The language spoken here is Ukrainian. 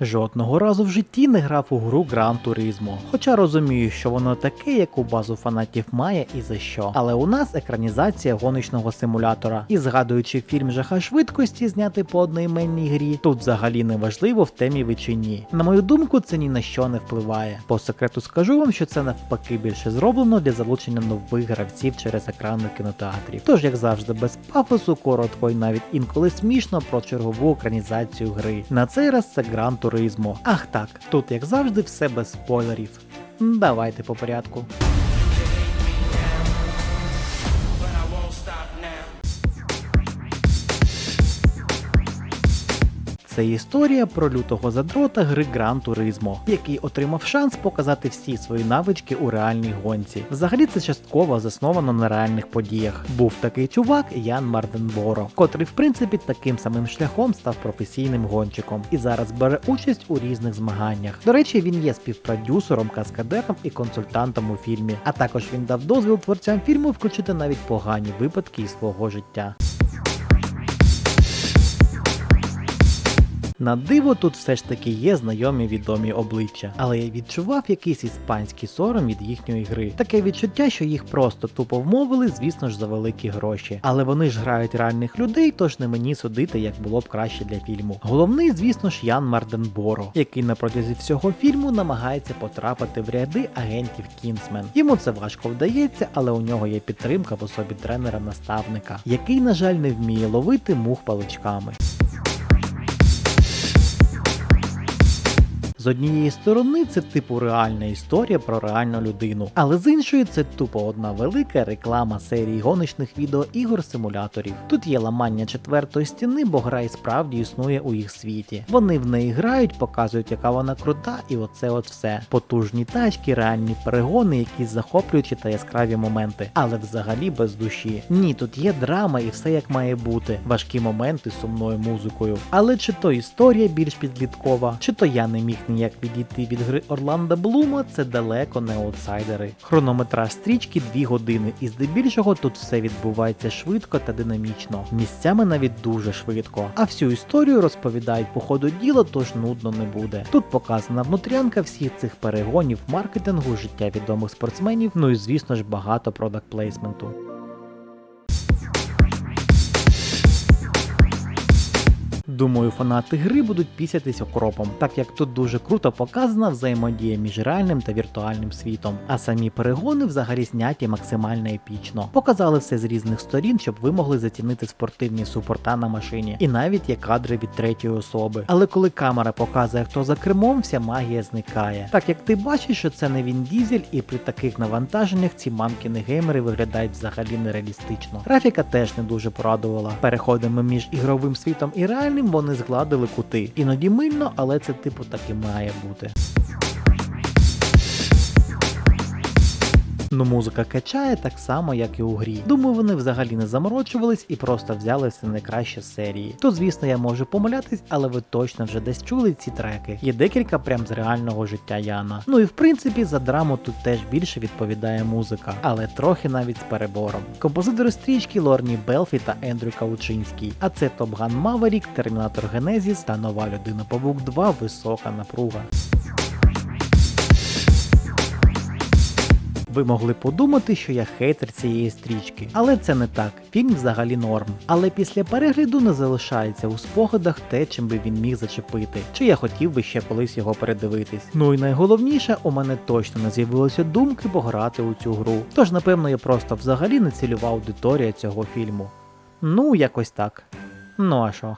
Жодного разу в житті не грав у гру Gran Turismo, хоча розумію, що воно таке, яку базу фанатів має і за що. Але у нас екранізація гоночного симулятора. І згадуючи фільм Жаха швидкості, знятий по одноіменній грі, тут взагалі не важливо в темі ви чи ні. На мою думку, це ні на що не впливає. По секрету скажу вам, що це навпаки більше зроблено для залучення нових гравців через екрани кінотеатрів. Тож, як завжди, без пафосу, коротко і навіть інколи смішно про чергову екранізацію гри. На цей раз це Gran Turismo. Ах так, тут як завжди все без спойлерів. Давайте по порядку. Це історія про лютого задрота гри Gran Turismo, який отримав шанс показати всі свої навички у реальній гонці. Взагалі це частково засновано на реальних подіях. Був такий чувак Ян Марденборо, котрий в принципі таким самим шляхом став професійним гонщиком і зараз бере участь у різних змаганнях. До речі, він є співпродюсером, каскадером і консультантом у фільмі. А також він дав дозвіл творцям фільму включити навіть погані випадки із свого життя. На диво тут все ж таки є знайомі відомі обличчя, але я відчував якийсь іспанський сором від їхньої гри. Таке відчуття, що їх просто тупо вмовили, звісно ж, за великі гроші. Але вони ж грають реальних людей, тож не мені судити, як було б краще для фільму. Головний, звісно ж, Ян Марденборо, який на протязі всього фільму намагається потрапити в ряди агентів Кінсмен. Йому це важко вдається, але у нього є підтримка в особі тренера-наставника, який, на жаль, не вміє ловити мух паличками. З однієї сторони це типу реальна історія про реальну людину, але з іншої це тупо одна велика реклама серії гоночних відеоігор симуляторів. Тут є ламання четвертої стіни, бо гра і справді існує у їх світі. Вони в неї грають, показують, яка вона крута, і оце от все. Потужні тачки, реальні перегони, якісь захоплюючі та яскраві моменти, але взагалі без душі. Ні, тут є драма і все як має бути. Важкі моменти сумною музикою. Але чи то історія більш підліткова, чи то я не міг ніяк відійти від гри Орланда Блума, це далеко не аутсайдери. Хронометраж стрічки 2 години, і здебільшого тут все відбувається швидко та динамічно. Місцями навіть дуже швидко. А всю історію розповідають по ходу діла, тож нудно не буде. Тут показана внутрянка всіх цих перегонів, маркетингу, життя відомих спортсменів, ну і звісно ж багато продакт Думаю, фанати гри будуть пісятись окропом, так як тут дуже круто показана взаємодія між реальним та віртуальним світом, а самі перегони взагалі зняті максимально епічно. Показали все з різних сторін, щоб ви могли зацінити спортивні супорта на машині, і навіть є кадри від третьої особи. Але коли камера показує, хто за кермом, вся магія зникає. Так як ти бачиш, що це не він дізель, і при таких навантаженнях ці мамкіни геймери виглядають взагалі нереалістично. Графіка теж не дуже порадувала. Переходами між ігровим світом і реальним вони згладили кути. Іноді мильно, але це типу так і має бути. Ну, музика качає так само, як і у грі. Думаю, вони взагалі не заморочувались і просто взяли все найкраще з серії. То, звісно, я можу помилятись, але ви точно вже десь чули ці треки. Є декілька прям з реального життя Яна. Ну і в принципі за драму тут теж більше відповідає музика, але трохи навіть з перебором. Композитори стрічки Лорні Белфі та Ендрю Каучинський. А це Gun Maverick, Термінатор Генезіс та нова людина Павук 2 Висока напруга. Ви могли подумати, що я хейтер цієї стрічки, але це не так. Фільм взагалі норм. Але після перегляду не залишається у спогадах те, чим би він міг зачепити, чи я хотів би ще колись його передивитись. Ну і найголовніше, у мене точно не з'явилося думки пограти у цю гру. Тож, напевно, я просто взагалі не цільова аудиторія цього фільму. Ну, якось так. Ну а що?